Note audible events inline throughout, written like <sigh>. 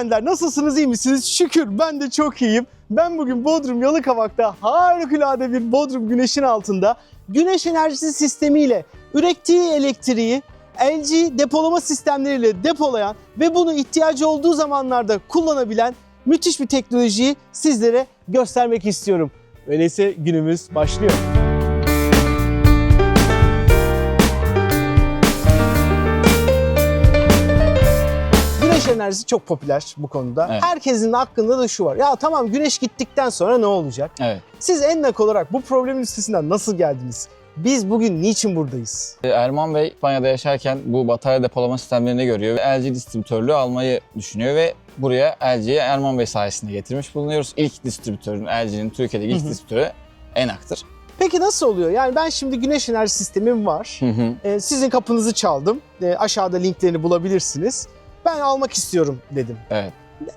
hanımefendiler nasılsınız iyi misiniz? Şükür ben de çok iyiyim. Ben bugün Bodrum Yalıkavak'ta harikulade bir Bodrum güneşin altında güneş enerjisi sistemiyle ürettiği elektriği LG depolama sistemleriyle depolayan ve bunu ihtiyacı olduğu zamanlarda kullanabilen müthiş bir teknolojiyi sizlere göstermek istiyorum. Öyleyse günümüz başlıyor. Enerjisi çok popüler bu konuda. Evet. Herkesin aklında da şu var. Ya tamam güneş gittikten sonra ne olacak? Evet. Siz Ennak olarak bu problemin üstesinden nasıl geldiniz? Biz bugün niçin buradayız? Ee, Erman Bey İspanya'da yaşarken bu batarya depolama sistemlerini görüyor ve LG distribütörlüğü almayı düşünüyor ve buraya LG'yi Erman Bey sayesinde getirmiş bulunuyoruz. İlk distribütörün LG'nin Türkiye'deki ilk distribütörü Enak'tır. Peki nasıl oluyor? Yani ben şimdi güneş enerji sistemim var. Hı hı. Ee, sizin kapınızı çaldım. Ee, aşağıda linklerini bulabilirsiniz. Ben almak istiyorum dedim. Evet.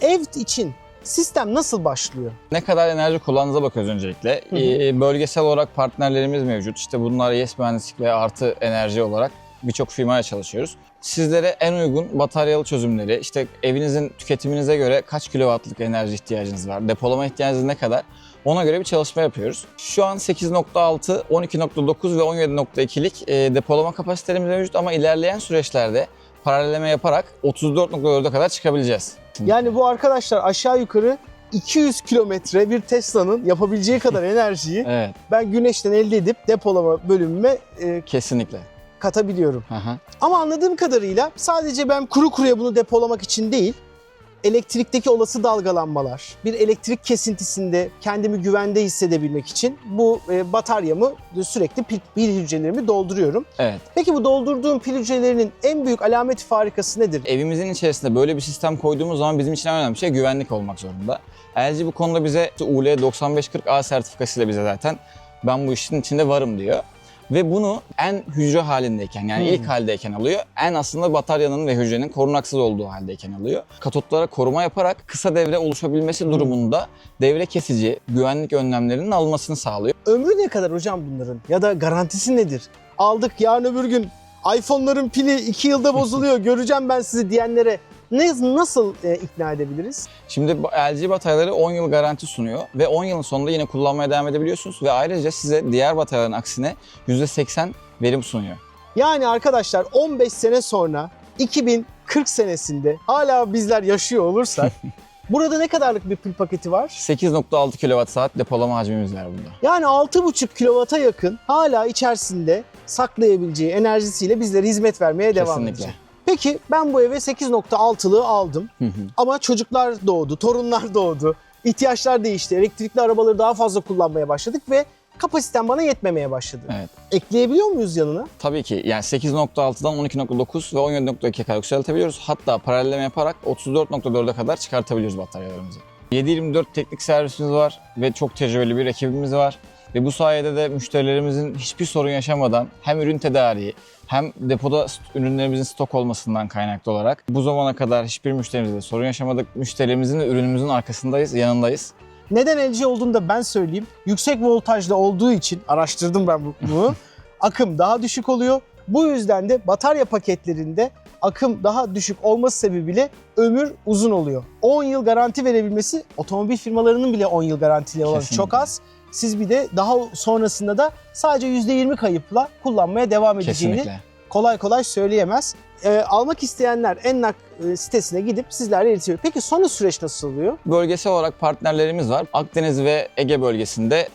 Ev için sistem nasıl başlıyor? Ne kadar enerji kullandığınıza bakıyoruz öncelikle. Hı hı. Ee, bölgesel olarak partnerlerimiz mevcut. İşte bunlar Yes Mühendislik ve Artı Enerji olarak birçok firmaya çalışıyoruz. Sizlere en uygun bataryalı çözümleri, işte evinizin tüketiminize göre kaç kilowattlık enerji ihtiyacınız var, depolama ihtiyacınız ne kadar ona göre bir çalışma yapıyoruz. Şu an 8.6, 12.9 ve 17.2'lik e, depolama kapasitelerimiz mevcut ama ilerleyen süreçlerde paralelleme yaparak 34.4'e kadar çıkabileceğiz. Yani bu arkadaşlar aşağı yukarı 200 kilometre bir Tesla'nın yapabileceği kadar <laughs> enerjiyi Evet, ben güneşten elde edip depolama bölümüme e, kesinlikle. katabiliyorum. Hı. Ama anladığım kadarıyla sadece ben kuru kuruya bunu depolamak için değil, elektrikteki olası dalgalanmalar, bir elektrik kesintisinde kendimi güvende hissedebilmek için bu e, bataryamı sürekli pil, pil hücrelerimi dolduruyorum. Evet. Peki bu doldurduğum pil hücrelerinin en büyük alameti farikası nedir? Evimizin içerisinde böyle bir sistem koyduğumuz zaman bizim için en önemli şey güvenlik olmak zorunda. LG bu konuda bize UL 9540A sertifikasıyla bize zaten ben bu işin içinde varım diyor. Ve bunu en hücre halindeyken yani Hmm. ilk haldeyken alıyor. En aslında bataryanın ve hücrenin korunaksız olduğu haldeyken alıyor. Katotlara koruma yaparak kısa devre oluşabilmesi durumunda devre kesici güvenlik önlemlerinin alınmasını sağlıyor. Ömrü ne kadar hocam bunların? Ya da garantisi nedir? Aldık yarın öbür gün iPhone'ların pili 2 yılda bozuluyor <laughs> göreceğim ben sizi diyenlere ne, nasıl e, ikna edebiliriz? Şimdi LG bataryaları 10 yıl garanti sunuyor ve 10 yılın sonunda yine kullanmaya devam edebiliyorsunuz ve ayrıca size diğer bataryaların aksine %80 verim sunuyor. Yani arkadaşlar 15 sene sonra 2040 senesinde hala bizler yaşıyor olursak <laughs> burada ne kadarlık bir pil paketi var? 8.6 kWh depolama hacmimiz var bunda. Yani 6,5 kilovata yakın hala içerisinde saklayabileceği enerjisiyle bizlere hizmet vermeye devam Kesinlikle. edecek. Peki ben bu eve 8.6'lığı aldım Hı hı. ama çocuklar doğdu, torunlar <laughs> doğdu, ihtiyaçlar değişti, elektrikli arabaları daha fazla kullanmaya başladık ve kapasitem bana yetmemeye başladı. Evet. Ekleyebiliyor muyuz yanına? Tabii ki yani 8.6'dan 12.9 ve 17.2'ye kadar yükseltebiliyoruz. Hatta paralelleme yaparak 34.4'e kadar çıkartabiliyoruz bataryalarımızı. 7-24 teknik servisimiz var ve çok tecrübeli bir ekibimiz var. Ve bu sayede de müşterilerimizin hiçbir sorun yaşamadan hem ürün tedariği hem depoda ürünlerimizin stok olmasından kaynaklı olarak bu zamana kadar hiçbir müşterimizle sorun yaşamadık. Müşterimizin ve ürünümüzün arkasındayız, yanındayız. Neden LG olduğunu da ben söyleyeyim. Yüksek voltajlı olduğu için araştırdım ben bu- bunu. <laughs> akım daha düşük oluyor. Bu yüzden de batarya paketlerinde akım daha düşük olması sebebiyle ömür uzun oluyor. 10 yıl garanti verebilmesi otomobil firmalarının bile 10 yıl garantili olan Kesinlikle. çok az. Siz bir de daha sonrasında da sadece %20 kayıpla kullanmaya devam edeceğini Kesinlikle. kolay kolay söyleyemez. Ee, almak isteyenler Ennak e, sitesine gidip sizlerle iletişiyor. Peki sonra süreç nasıl oluyor? Bölgesel olarak partnerlerimiz var. Akdeniz ve Ege bölgesinde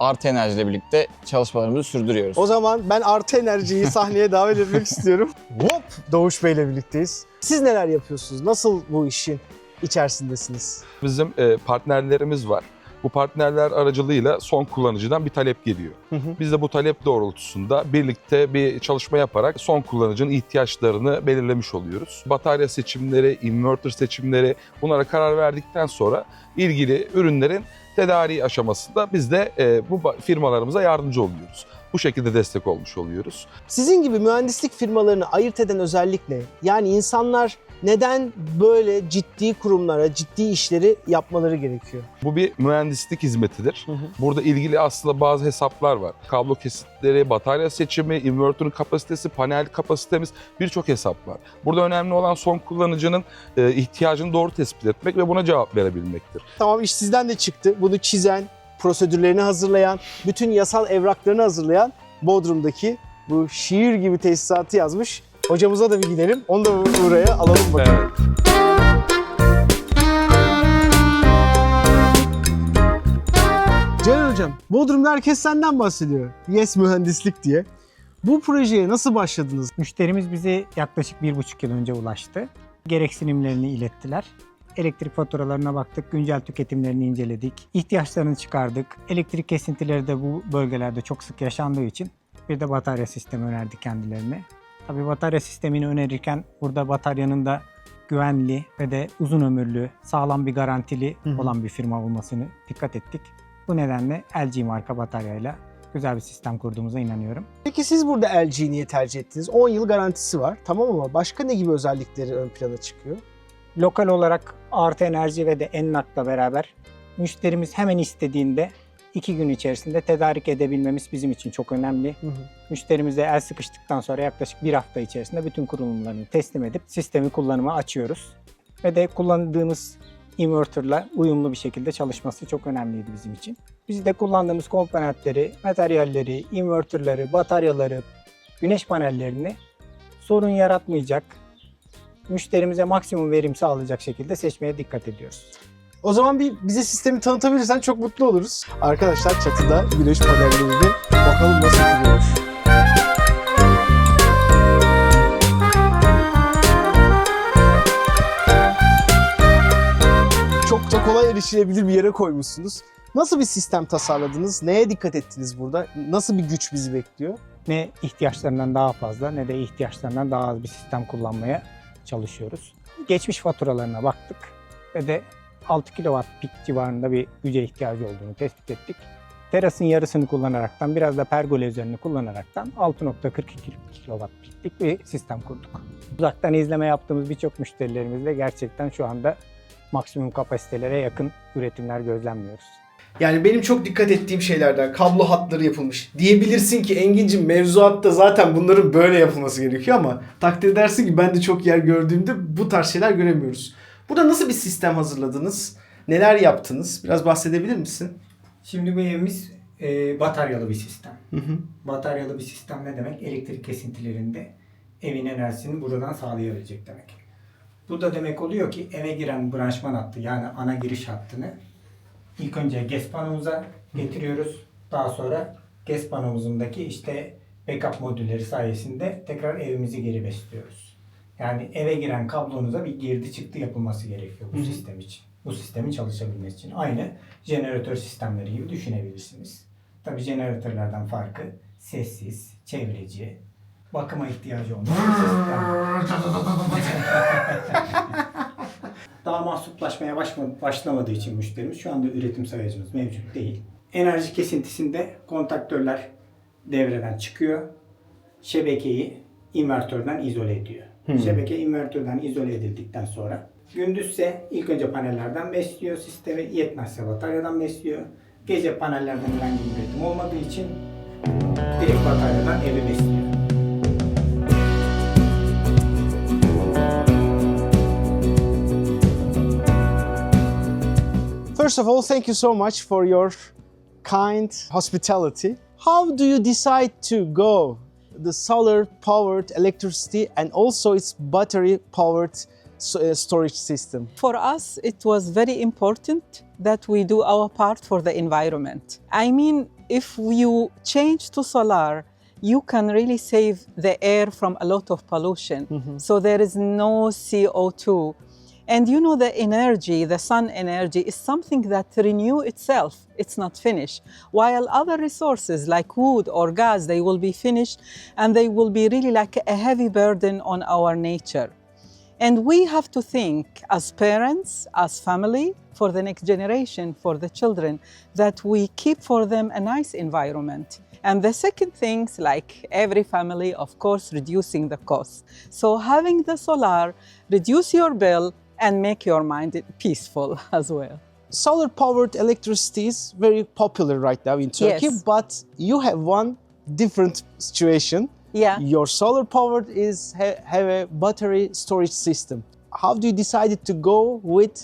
Artı Enerji ile birlikte çalışmalarımızı sürdürüyoruz. O zaman ben Artı Enerji'yi <laughs> sahneye davet etmek istiyorum. Hop! Doğuş Bey'le birlikteyiz. Siz neler yapıyorsunuz? Nasıl bu işin içerisindesiniz? Bizim e, partnerlerimiz var. Bu partnerler aracılığıyla son kullanıcıdan bir talep geliyor. Hı hı. Biz de bu talep doğrultusunda birlikte bir çalışma yaparak son kullanıcının ihtiyaçlarını belirlemiş oluyoruz. Batarya seçimleri, inverter seçimleri bunlara karar verdikten sonra ilgili ürünlerin tedariği aşamasında biz de e, bu firmalarımıza yardımcı oluyoruz. Bu şekilde destek olmuş oluyoruz. Sizin gibi mühendislik firmalarını ayırt eden özellik ne? Yani insanlar neden böyle ciddi kurumlara, ciddi işleri yapmaları gerekiyor? Bu bir mühendislik hizmetidir. Hı hı. Burada ilgili aslında bazı hesaplar var. Kablo kesitleri, batarya seçimi, invertörün kapasitesi, panel kapasitemiz birçok hesap var. Burada önemli olan son kullanıcının e, ihtiyacını doğru tespit etmek ve buna cevap verebilmektir. Tamam iş sizden de çıktı. Bunu çizen, prosedürlerini hazırlayan, bütün yasal evraklarını hazırlayan Bodrum'daki bu şiir gibi tesisatı yazmış. Hocamıza da bir gidelim. Onu da buraya alalım bakalım. Celal Hocam, Bodrum'da herkes senden bahsediyor. Yes mühendislik diye. Bu projeye nasıl başladınız? Müşterimiz bize yaklaşık bir buçuk yıl önce ulaştı. Gereksinimlerini ilettiler. Elektrik faturalarına baktık, güncel tüketimlerini inceledik, ihtiyaçlarını çıkardık. Elektrik kesintileri de bu bölgelerde çok sık yaşandığı için bir de batarya sistemi önerdik kendilerine. Tabii batarya sistemini önerirken burada bataryanın da güvenli ve de uzun ömürlü, sağlam bir garantili Hı hı. olan bir firma olmasını dikkat ettik. Bu nedenle LG marka bataryayla güzel bir sistem kurduğumuza inanıyorum. Peki siz burada LG'yi niye tercih ettiniz? 10 yıl garantisi var. Tamam ama başka ne gibi özellikleri ön plana çıkıyor? Lokal olarak artı enerji ve de Ennak'la beraber müşterimiz hemen istediğinde iki gün içerisinde tedarik edebilmemiz bizim için çok önemli. Müşterimize el sıkıştıktan sonra yaklaşık bir hafta içerisinde bütün kurulumlarını teslim edip sistemi kullanıma açıyoruz. Ve de kullandığımız inverterla uyumlu bir şekilde çalışması çok önemliydi bizim için. Biz de kullandığımız komponentleri, materyalleri, inverterleri, bataryaları, güneş panellerini sorun yaratmayacak, müşterimize maksimum verim sağlayacak şekilde seçmeye dikkat ediyoruz. O zaman bir bize sistemi tanıtabilirsen çok mutlu oluruz. Arkadaşlar çatıda güneş panellerini bakalım nasıl kuruyormuş. Çok da kolay erişilebilir bir yere koymuşsunuz. Nasıl bir sistem tasarladınız? Neye dikkat ettiniz burada? Nasıl bir güç bizi bekliyor? Ne ihtiyaçlarından daha fazla ne de ihtiyaçlarından daha az bir sistem kullanmaya çalışıyoruz. Geçmiş faturalarına baktık ve de 6 kW pik civarında bir güce ihtiyacı olduğunu tespit ettik. Terasın yarısını kullanaraktan biraz da pergola üzerini kullanaraktan 6.42 kW piklik bir sistem kurduk. Uzaktan izleme yaptığımız birçok müşterilerimizle gerçekten şu anda maksimum kapasitelere yakın üretimler gözlemliyoruz. Yani benim çok dikkat ettiğim şeylerden kablo hatları yapılmış. Diyebilirsin ki Engin'cim mevzuatta zaten bunların böyle yapılması gerekiyor ama takdir edersin ki ben de çok yer gördüğümde bu tarz şeyler göremiyoruz. Burada nasıl bir sistem hazırladınız? Neler yaptınız? Biraz bahsedebilir misin? Şimdi bu evimiz e, bataryalı bir sistem. Hı hı. Bataryalı bir sistem ne demek? Elektrik kesintilerinde evin enerjisini buradan sağlayabilecek demek. Bu da demek oluyor ki eve giren branşman hattı yani ana giriş hattını ilk önce GES panomuza getiriyoruz. Daha sonra GES panomuzundaki işte backup modülleri sayesinde tekrar evimizi geri besliyoruz. Yani eve giren kablonuza bir girdi çıktı yapılması gerekiyor bu Hı sistem için. Bu sistemin çalışabilmesi için. Aynı jeneratör sistemleri gibi düşünebilirsiniz. Tabii jeneratörlerden farkı sessiz, çevreci, bakıma ihtiyacı olmayan. <laughs> <laughs> Daha mahsuplaşmaya başlamadığı için müşterimiz şu anda üretim sayacımız mevcut değil. Enerji kesintisinde kontaktörler devreden çıkıyor. Şebekeyi invertörden izole ediyor. Şebeke invertörden izole edildikten sonra gündüzse ilk önce panellerden besliyor sistemi, yetmezse bataryadan besliyor. Gece panellerden herhangi bir üretim olmadığı için direkt bataryadan evi besliyor. First of all, thank you so much for your kind hospitality. How do you decide to go the solar powered electricity and also its battery powered uh, storage system? For us, it was very important that we do our part for the environment. I mean, if you change to solar, you can really save the air from a lot of pollution. Mm-hmm. So there is no CO2. And you know, the energy, the sun energy, is something that renew itself. It's not finished. While other resources like wood or gas, they will be finished and they will be really like a heavy burden on our nature. And we have to think as parents, as family, for the next generation, for the children, that we keep for them a nice environment. And the second things, like every family, of course, reducing the cost. So having the solar, reduce your bill and make your mind peaceful <laughs> as well. Solar powered electricity is very popular right now in Turkey, Yes. but you have one different situation. Yeah. Your solar powered is ha- have a battery storage system. How do you decided to go with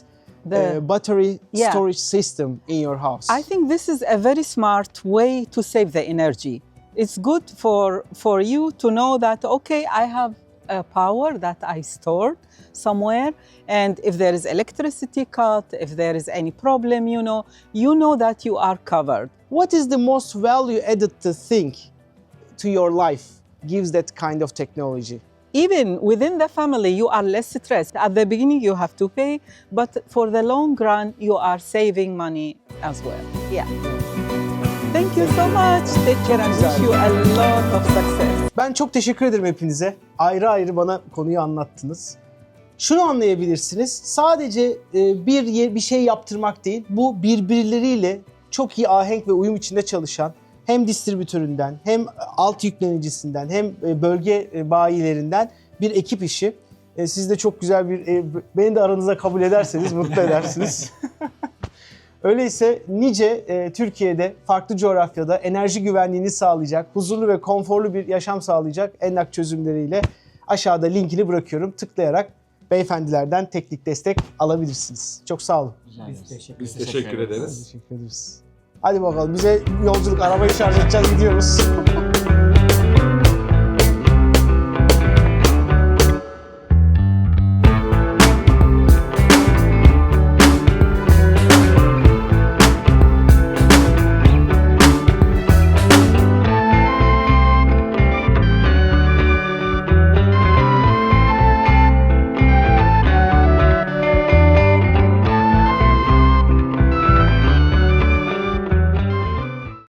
the The- battery Yeah. storage system in your house? I think this is a very smart way to save the energy. It's good for, for you to know that, okay, I have a power that I stored somewhere, and if there is electricity cut, if there is any problem, you know, you know that you are covered. what is the most value added thing to your life gives that kind of technology? Even within the family, you are less stressed. At the beginning, you have to pay, but for the long run, you are saving money as well. Yeah. Thank you so much. Take care and wish you a lot of success. Ben çok teşekkür ederim hepinize. Ayrı ayrı bana konuyu anlattınız. Şunu anlayabilirsiniz. Sadece e, bir bir şey yaptırmak değil. Bu birbirleriyle çok iyi ahenk ve uyum içinde çalışan hem distribütöründen hem alt yüklenicisinden hem e, bölge e, bayilerinden bir ekip işi. Siz de çok güzel bir beni de aranızda kabul ederseniz mutlu <laughs> edersiniz. <laughs> Öyleyse nice e, Türkiye'de farklı coğrafyada enerji güvenliğini sağlayacak, huzurlu ve konforlu bir yaşam sağlayacak enlak çözümleriyle aşağıda linkini bırakıyorum. Tıklayarak beyefendilerden teknik destek alabilirsiniz. Çok sağ olun. Biz teşekkür Biz teşekkür ederiz. Teşekkür ederiz. Hadi bakalım bize yolculuk arabayı şarj edeceğiz gidiyoruz.